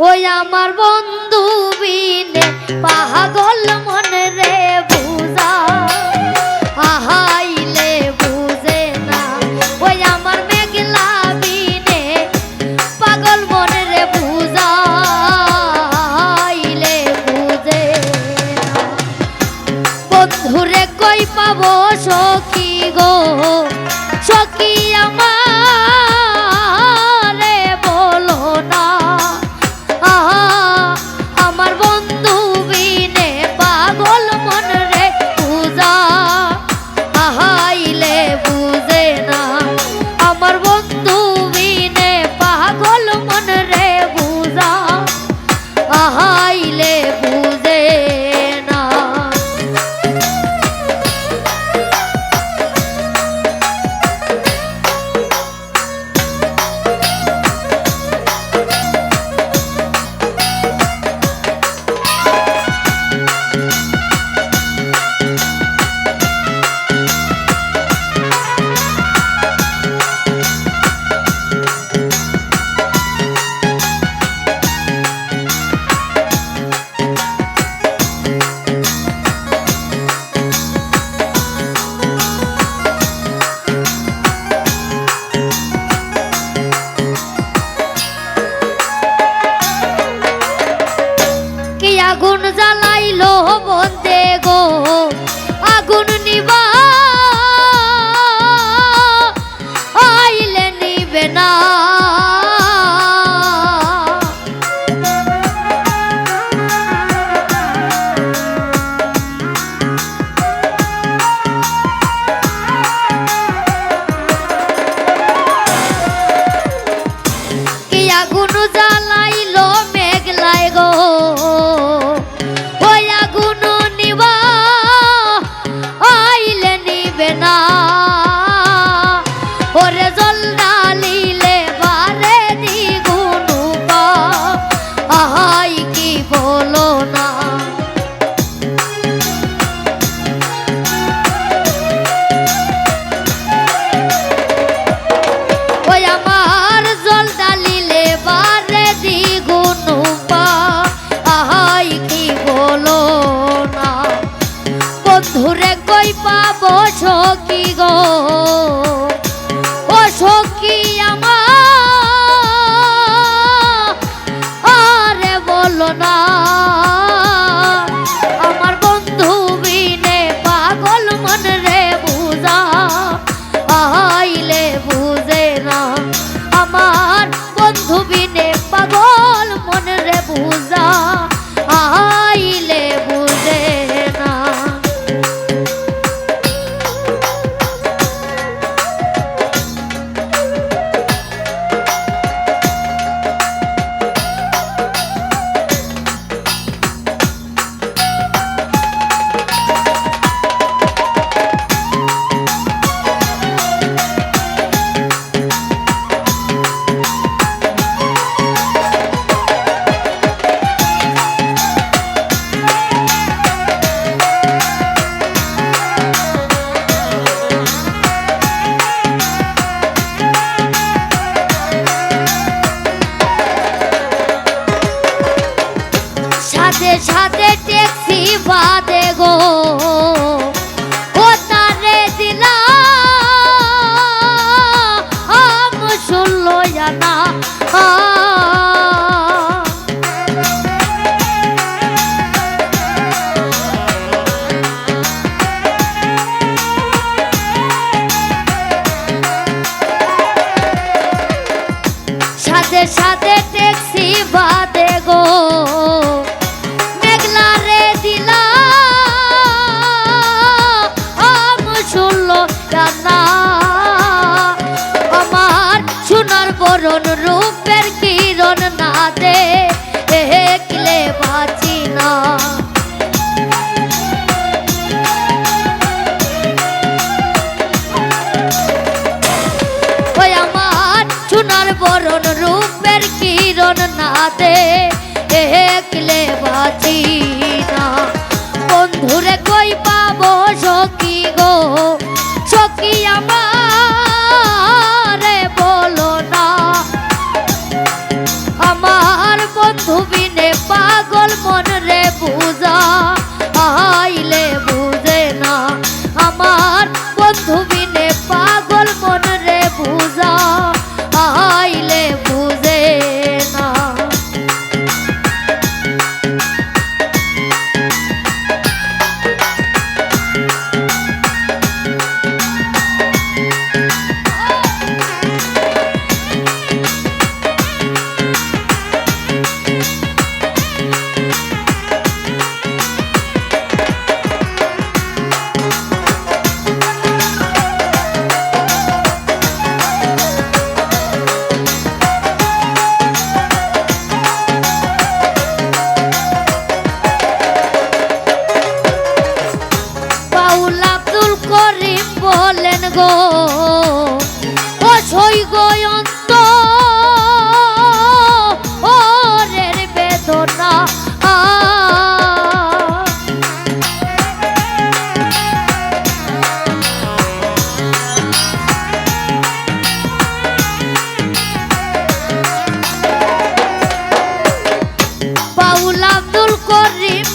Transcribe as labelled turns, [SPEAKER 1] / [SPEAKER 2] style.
[SPEAKER 1] ওই আমার দিবে না। কে আগুন যা সাথে সাথে ট্যাক্সি বাদে গো। মরণ না দে একলে বাঁচি বাউল আব্দুল করিম